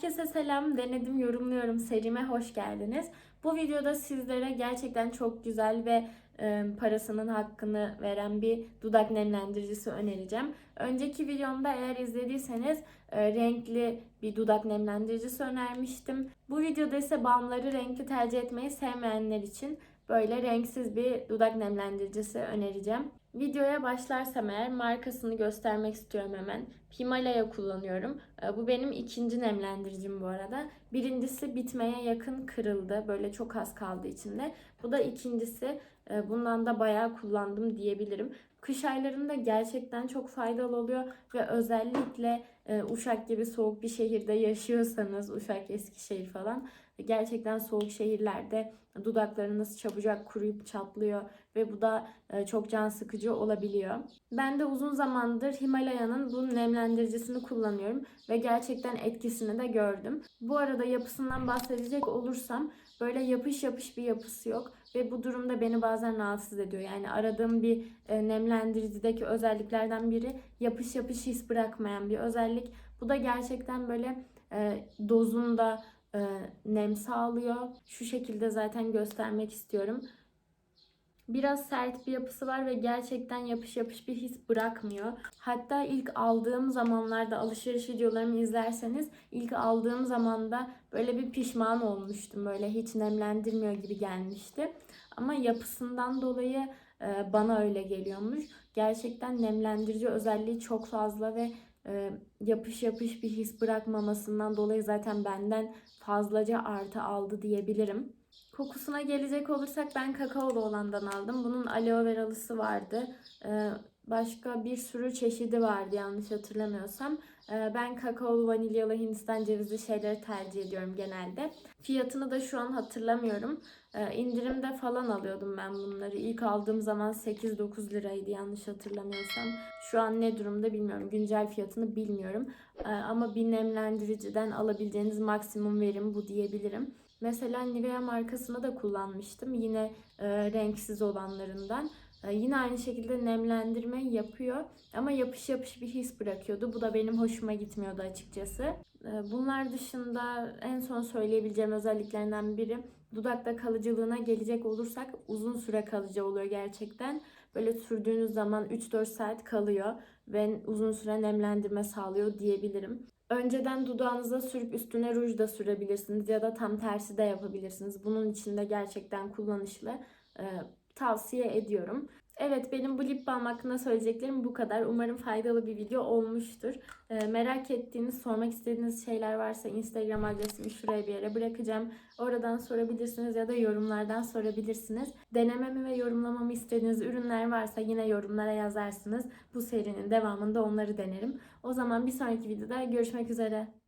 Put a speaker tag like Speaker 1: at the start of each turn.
Speaker 1: Herkese selam. Denedim yorumluyorum serime hoş geldiniz. Bu videoda sizlere gerçekten çok güzel ve e, parasının hakkını veren bir dudak nemlendiricisi önereceğim. Önceki videomda eğer izlediyseniz e, renkli bir dudak nemlendiricisi önermiştim. Bu videoda ise balmları renkli tercih etmeyi sevmeyenler için böyle renksiz bir dudak nemlendiricisi önereceğim. Videoya başlarsam eğer markasını göstermek istiyorum hemen. Himalaya kullanıyorum. Ee, Bu benim ikinci nemlendiricim bu arada. Birincisi bitmeye yakın kırıldı. Böyle çok az kaldı içinde. Bu da ikincisi. Ee, Bundan da bayağı kullandım diyebilirim. Kış aylarında gerçekten çok faydalı oluyor ve özellikle e, Uşak gibi soğuk bir şehirde yaşıyorsanız, Uşak, Eskişehir falan gerçekten soğuk şehirlerde dudaklarınız çabucak kuruyup çatlıyor ve bu da e, çok can sıkıcı olabiliyor. Ben de uzun zamandır Himalaya'nın bu nemlendiricisini kullanıyorum ve gerçekten etkisini de gördüm. Bu arada yapısından bahsedecek olursam böyle yapış yapış bir yapısı yok ve bu durumda beni bazen rahatsız ediyor. Yani aradığım bir e, nemlendiricideki özelliklerden biri yapış yapış his bırakmayan bir özellik. Bu da gerçekten böyle e, dozunda nem sağlıyor. Şu şekilde zaten göstermek istiyorum. Biraz sert bir yapısı var ve gerçekten yapış yapış bir his bırakmıyor. Hatta ilk aldığım zamanlarda alışveriş videolarımı izlerseniz ilk aldığım zamanda böyle bir pişman olmuştum. Böyle hiç nemlendirmiyor gibi gelmişti. Ama yapısından dolayı e, bana öyle geliyormuş. Gerçekten nemlendirici özelliği çok fazla ve e, yapış yapış bir his bırakmamasından dolayı zaten benden fazlaca artı aldı diyebilirim. Kokusuna gelecek olursak ben kakaolu olandan aldım. Bunun aloe veralısı vardı. Ee, başka bir sürü çeşidi vardı yanlış hatırlamıyorsam. Ee, ben kakaolu, vanilyalı, hindistan cevizli şeyleri tercih ediyorum genelde. Fiyatını da şu an hatırlamıyorum. Ee, indirimde falan alıyordum ben bunları. İlk aldığım zaman 8-9 liraydı yanlış hatırlamıyorsam. Şu an ne durumda bilmiyorum. Güncel fiyatını bilmiyorum. Ee, ama bir nemlendiriciden alabileceğiniz maksimum verim bu diyebilirim. Mesela Nivea markasını da kullanmıştım. Yine e, renksiz olanlarından. E, yine aynı şekilde nemlendirme yapıyor. Ama yapış yapış bir his bırakıyordu. Bu da benim hoşuma gitmiyordu açıkçası. E, bunlar dışında en son söyleyebileceğim özelliklerinden biri dudakta kalıcılığına gelecek olursak uzun süre kalıcı oluyor gerçekten. Böyle sürdüğünüz zaman 3-4 saat kalıyor ve uzun süre nemlendirme sağlıyor diyebilirim. Önceden dudağınıza sürüp üstüne ruj da sürebilirsiniz ya da tam tersi de yapabilirsiniz. Bunun için de gerçekten kullanışlı. Ee, tavsiye ediyorum. Evet benim bu lip balm hakkında söyleyeceklerim bu kadar. Umarım faydalı bir video olmuştur. Ee, merak ettiğiniz, sormak istediğiniz şeyler varsa Instagram adresimi şuraya bir yere bırakacağım. Oradan sorabilirsiniz ya da yorumlardan sorabilirsiniz. Denememi ve yorumlamamı istediğiniz ürünler varsa yine yorumlara yazarsınız. Bu serinin devamında onları denerim. O zaman bir sonraki videoda görüşmek üzere.